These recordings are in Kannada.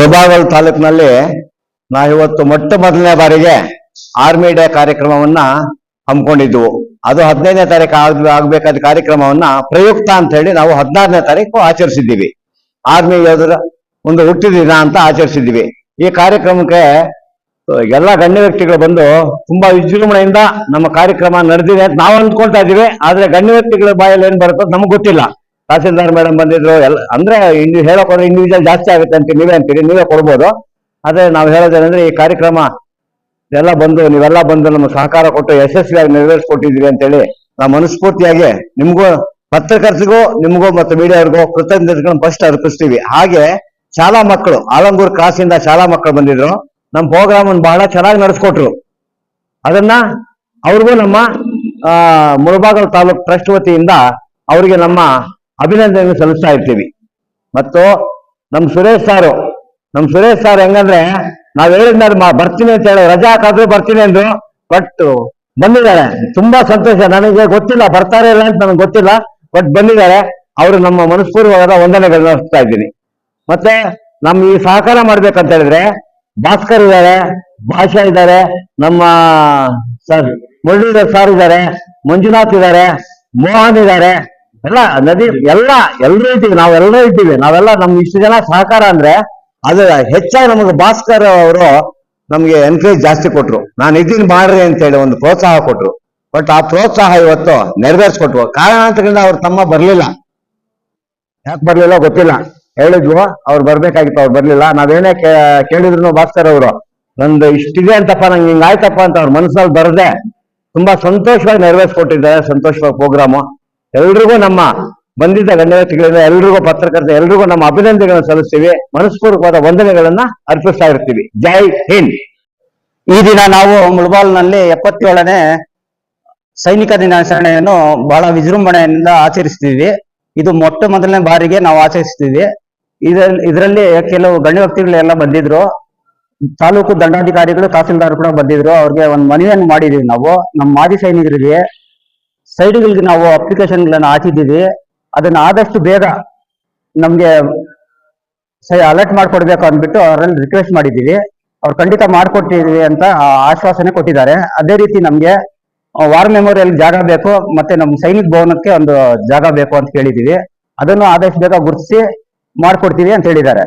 ಮುಳಬಾಗಲ್ ತಾಲೂಕಿನಲ್ಲಿ ನಾವಿವತ್ತು ಮೊಟ್ಟ ಮೊದಲನೇ ಬಾರಿಗೆ ಆರ್ಮಿ ಡೇ ಕಾರ್ಯಕ್ರಮವನ್ನ ಹಮ್ಮಿಕೊಂಡಿದ್ವು. ಅದು ಹದಿನೈದನೇ ತಾರೀಕು ಆಗ್ ಆಗ್ಬೇಕಾದ ಕಾರ್ಯಕ್ರಮವನ್ನ ಪ್ರಯುಕ್ತ ಅಂತ ಹೇಳಿ ನಾವು ಹದಿನಾರನೇ ತಾರೀಕು ಆಚರಿಸಿದ್ದೀವಿ. ಆರ್ಮಿ ಯೋಧರ ಒಂದು ಹುಟ್ಟಿದ ದಿನ ಅಂತ ಆಚರಿಸಿದ್ದೀವಿ. ಈ ಕಾರ್ಯಕ್ರಮಕ್ಕೆ ಎಲ್ಲ ಗಣ್ಯ ವ್ಯಕ್ತಿಗಳು ಬಂದು ತುಂಬಾ ವಿಜೃಂಭಣೆಯಿಂದ ನಮ್ಮ ಕಾರ್ಯಕ್ರಮ ನಡೆದಿದೆ ಅಂತ ನಾವು ಅಂದ್ಕೊಳ್ತಾ ಇದೀವಿ ಆದ್ರೆ ಗಣ್ಯ ವ್ಯಕ್ತಿಗಳ ಬಾಯಲ್ಲಿ ಏನ್ ಬರುತ್ತೋ ನಮ್ಗೆ ಗೊತ್ತಿಲ್ಲ. ತಹಸೀಲ್ದಾರ್ ಮೇಡಮ್ ಬಂದಿದ್ರು, ಎಲ್ಲ, ಅಂದ್ರೆ ಹೇಳಕ್ ಹೋದ್ರೆ ಇಂಡಿವಿಜುವಲ್ ಜಾಸ್ತಿ ಆಗುತ್ತೆ ಅಂತ ನೀವೇ ಅಂತೀರಿ, ನೀವೇ ಕೊಡ್ಬೋದು. ಆದ್ರೆ ನಾವು ಹೇಳೋದೇನಂದ್ರೆ ಈ ಕಾರ್ಯಕ್ರಮ ಎಲ್ಲ ಬಂದು, ನೀವೆಲ್ಲ ಬಂದು ನಮ್ಗೆ ಸಹಕಾರ ಕೊಟ್ಟು, ಯಶಸ್ವಿಯಾಗಿ ನೆರವೇರಿಸ್ಕೊಟ್ಟಿದ್ದೀವಿ ಅಂತೇಳಿ ನಾವು ಮನಸ್ಫೂರ್ತಿಯಾಗಿ ನಿಮ್ಗೂ, ಪತ್ರಕರ್ತರಿಗೂ, ನಿಮಗೂ ಮತ್ತು ಮೀಡಿಯಾವ್ರಿಗೂ ಕೃತಜ್ಞತೆಗಳನ್ನ ಫಸ್ಟ್ ಅರ್ಪಿಸ್ತೀವಿ. ಹಾಗೆ ಶಾಲಾ ಮಕ್ಕಳು, ಆಲಂಗೂರ್ ಕ್ರಾಸಿಂದ ಶಾಲಾ ಮಕ್ಕಳು ಬಂದಿದ್ರು. ನಮ್ಮ ಪ್ರೋಗ್ರಾಮ್ ಅನ್ನು ಬಹಳ ಚೆನ್ನಾಗಿ ನಡೆಸ್ಕೊಟ್ರು. ಅದನ್ನ ಅವ್ರಿಗೂ ನಮ್ಮ ಮುಳಬಾಗಲ್ ತಾಲೂಕ್ ಟ್ರಸ್ಟ್ ವತಿಯಿಂದ ಅವರಿಗೆ ನಮ್ಮ ಅಭಿನಂದನೆ ಸಲ್ಲಿಸ್ತಾ ಇರ್ತೀವಿ. ಮತ್ತು ನಮ್ಮ ಸುರೇಶ್ ಸಾರು ನಮ್ಮ ಸುರೇಶ್ ಸಾರ್ ಹೆಂಗಂದ್ರೆ ನಾವ್ ಹೇಳಿದ್ಮೇಲೆ ಬರ್ತೀನಿ ಅಂತ ಹೇಳಿ, ರಜಾ ಕಾದ್ರು ಬರ್ತೀನಿ ಅಂದ್ರು ಬಟ್ ಬಂದಿದ್ದಾರೆ. ತುಂಬಾ ಸಂತೋಷ. ನನಗೆ ಗೊತ್ತಿಲ್ಲ, ಬರ್ತಾರೆ ಇಲ್ಲ ಅಂತ ನನಗೆ ಗೊತ್ತಿಲ್ಲ ಬಟ್ ಬಂದಿದ್ದಾರೆ. ಅವರು ನಮ್ಮ ಮನಸ್ಪೂರ್ವವಾದ ವಂದನೆಗಳನ್ನ ಅರ್ಪಿಸ್ತಾ ಇದ್ದೀನಿ. ಮತ್ತೆ ನಮ್ ಈ ಸಹಕಾರ ಮಾಡ್ಬೇಕಂತ ಹೇಳಿದ್ರೆ, ಭಾಸ್ಕರ್ ಇದ್ದಾರೆ, ಭಾಷಾ ಇದ್ದಾರೆ, ನಮ್ಮ ಸರ್ ಮುರಳೀಧರ್ ಸಾರ್ ಇದ್ದಾರೆ, ಮಂಜುನಾಥ್ ಇದ್ದಾರೆ, ಮೋಹನ್ ಇದ್ದಾರೆ ಎಲ್ಲ ನದಿ ಎಲ್ಲ ಎಲ್ಲರೂ ಇದ್ದೀವಿ ನಾವೆಲ್ಲರೂ ಇದ್ದೀವಿ ನಾವೆಲ್ಲ ನಮ್ಗೆ ಇಷ್ಟು ಜನ ಸಹಕಾರ ಅಂದ್ರೆ ಅದು ಹೆಚ್ಚಾಗಿ ನಮಗೆ ಭಾಸ್ಕರ್ ಅವರು ನಮ್ಗೆ ಎನ್ಕರೇಜ್ ಜಾಸ್ತಿ ಕೊಟ್ರು. ನಾನು ಇದ್ದೀನಿ ಮಾಡ್ರಿ ಅಂತ ಹೇಳಿ ಒಂದು ಪ್ರೋತ್ಸಾಹ ಕೊಟ್ರು. ಬಟ್ ಆ ಪ್ರೋತ್ಸಾಹ ಇವತ್ತು ನೆರವೇರಿಸ್ಕೊಟ್ರು. ಕಾರಣಾಂತರದಿಂದ ಅವ್ರು ತಮ್ಮ ಬರ್ಲಿಲ್ಲ. ಯಾಕೆ ಬರ್ಲಿಲ್ಲ ಗೊತ್ತಿಲ್ಲ. ಹೇಳಿದ್ವು, ಅವ್ರು ಬರ್ಬೇಕಾಗಿತ್ತು, ಅವ್ರು ಬರ್ಲಿಲ್ಲ. ನಾವೇನೇ ಕೇಳಿದ್ರು ಭಾಸ್ಕರ್ ಅವರು, ನಂದು ಇಷ್ಟಿದೆ ಅಂತಪ್ಪ, ನಂಗೆ ಹಿಂಗಾಯ್ತಪ್ಪ ಅಂತ ಅವ್ರ ಮನಸ್ಸಲ್ಲಿ ಬರದೆ, ತುಂಬಾ ಸಂತೋಷವಾಗಿ ನೆರವೇರಿಸ್ಕೊಟ್ಟಿದ್ದಾರೆ, ಸಂತೋಷವಾಗಿ ಪ್ರೋಗ್ರಾಮು ಎಲ್ರಿಗೂ ನಮ್ಮ ಬಂದಿದ್ದ ಗಣ್ಯ ವ್ಯಕ್ತಿಗಳಿಂದ ಎಲ್ರಿಗೂ ಪತ್ರಕರ್ತ ಎಲ್ರಿಗೂ ನಮ್ಮ ಅಭಿನಂದನೆಗಳನ್ನು ಸಲ್ಲಿಸ್ತೀವಿ. ಮನಸ್ಪೂರ್ವಕವಾದ ವಂದನೆಗಳನ್ನ ಅರ್ಪಿಸ್ತಾ ಇರ್ತೀವಿ. ಜೈ ಹಿಂದ್. ಈ ದಿನ ನಾವು ಮುಳಬಾಲ್ನಲ್ಲಿ ಎಪ್ಪತ್ತೇಳನೇ ಸೈನಿಕ ದಿನಾಚರಣೆಯನ್ನು ಬಹಳ ವಿಜೃಂಭಣೆಯಿಂದ ಆಚರಿಸ್ತೀವಿ. ಇದು ಮೊಟ್ಟ ಮೊದಲನೇ ಬಾರಿಗೆ ನಾವು ಆಚರಿಸ್ತೀವಿ. ಇದರಲ್ಲಿ ಇದರಲ್ಲಿ ಕೆಲವು ಗಣ್ಯ ವ್ಯಕ್ತಿಗಳೆಲ್ಲ ಬಂದಿದ್ರು. ತಾಲೂಕು ದಂಡಾಧಿಕಾರಿಗಳು ತಹಸೀಲ್ದಾರ್ ಕೂಡ ಬಂದಿದ್ರು. ಅವ್ರಿಗೆ ಒಂದು ಮನವಿಯನ್ನು ಮಾಡಿದೀವಿ ನಾವು. ನಮ್ಮ ಮಾಜಿ ಸೈನಿಕರಿಗೆ ಸೈಡ್ಗಳಿಗೆ ನಾವು ಅಪ್ಲಿಕೇಶನ್ಗಳನ್ನ ಹಾಕಿದ್ದೀವಿ. ಅದನ್ನ ಆದಷ್ಟು ಬೇಗ ನಮ್ಗೆ ಸರಿ ಅಲರ್ಟ್ ಮಾಡ್ಕೊಡ್ಬೇಕು ಅಂದ್ಬಿಟ್ಟು ಅವರಲ್ಲಿ ರಿಕ್ವೆಸ್ಟ್ ಮಾಡಿದ್ದೀವಿ. ಅವ್ರು ಖಂಡಿತ ಮಾಡಿಕೊಟ್ಟಿದ್ದೀವಿ ಅಂತ ಆಶ್ವಾಸನೆ ಕೊಟ್ಟಿದ್ದಾರೆ. ಅದೇ ರೀತಿ ನಮಗೆ ವಾರ್ ಮೆಮೋರಿಯಲ್ ಜಾಗ ಬೇಕು ಮತ್ತೆ ನಮ್ಮ ಸೈನಿಕ ಭವನಕ್ಕೆ ಒಂದು ಜಾಗ ಬೇಕು ಅಂತ ಕೇಳಿದೀವಿ ಅದನ್ನು ಆದಷ್ಟು ಬೇಗ ಗುರುತಿಸಿ ಮಾಡ್ಕೊಡ್ತೀವಿ ಅಂತ ಹೇಳಿದ್ದಾರೆ.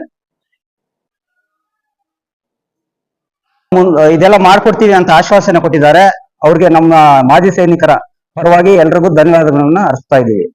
ಇದೆಲ್ಲ ಮಾಡ್ಕೊಡ್ತೀವಿ ಅಂತ ಆಶ್ವಾಸನೆ ಕೊಟ್ಟಿದ್ದಾರೆ. ಅವ್ರಿಗೆ ನಮ್ಮ ಮಾಜಿ ಸೈನಿಕರ ಪರವಾಗಿ ಎಲ್ರಿಗೂ ಧನ್ಯವಾದಗಳನ್ನ ಅರ್ಪಿಸ್ತಾ ಇದ್ದೀವಿ.